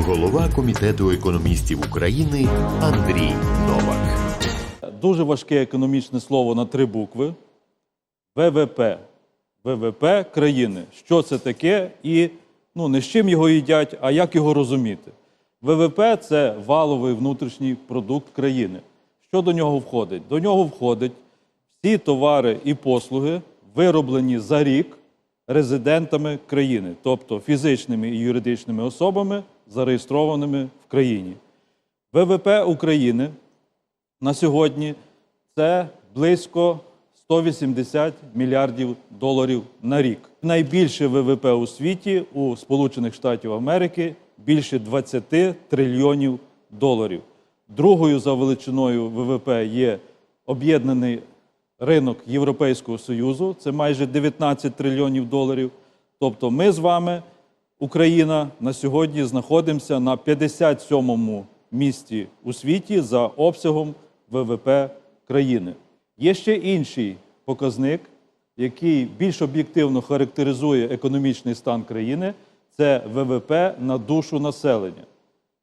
голова комітету економістів України Андрій Новак. Дуже важке економічне слово на три букви. ВВП. ВВП країни. Що це таке і ну, не з чим його їдять, а як його розуміти. ВВП це валовий внутрішній продукт країни. Що до нього входить? До нього входить всі товари і послуги, вироблені за рік резидентами країни, тобто фізичними і юридичними особами, зареєстрованими в країні. ВВП України на сьогодні це близько 180 мільярдів доларів на рік. Найбільше ВВП у світі у Сполучених Штатів Америки більше 20 трильйонів доларів. Другою за величиною ВВП є об'єднаний ринок Європейського Союзу, це майже 19 трильйонів доларів. Тобто ми з вами, Україна, на сьогодні знаходимося на 57-му місці у світі за обсягом ВВП країни. Є ще інший показник, який більш об'єктивно характеризує економічний стан країни, це ВВП на душу населення.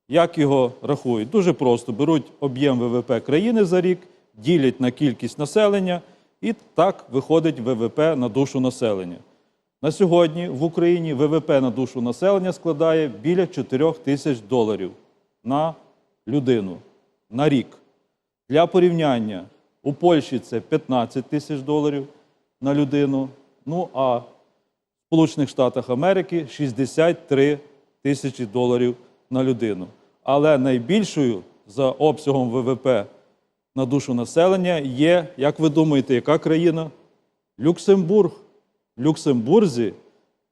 Як його рахують? Дуже просто беруть об'єм ВВП країни за рік, ділять на кількість населення, і так виходить ВВП на душу населення. На сьогодні в Україні ВВП на душу населення складає біля 4 тисяч доларів на людину на рік. Для порівняння у Польщі це 15 тисяч доларів на людину. Ну а в Сполучених Штатах Америки 63 тисячі доларів на людину. Але найбільшою за обсягом ВВП на душу населення є, як ви думаєте, яка країна? Люксембург. Люксембурзі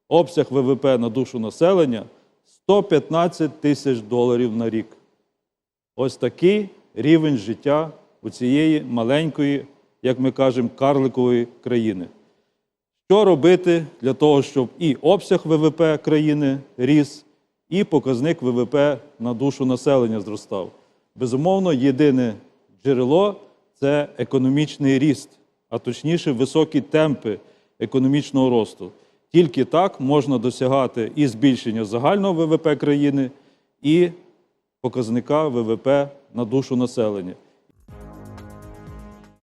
обсяг ВВП на душу населення 115 тисяч доларів на рік. Ось такий рівень життя у цієї маленької, як ми кажемо, карликової країни. Що робити для того, щоб і обсяг ВВП країни ріс, і показник ВВП на душу населення зростав? Безумовно, єдине джерело це економічний ріст, а точніше, високі темпи економічного росту. Тільки так можна досягати і збільшення загального ВВП країни, і показника ВВП на душу населення.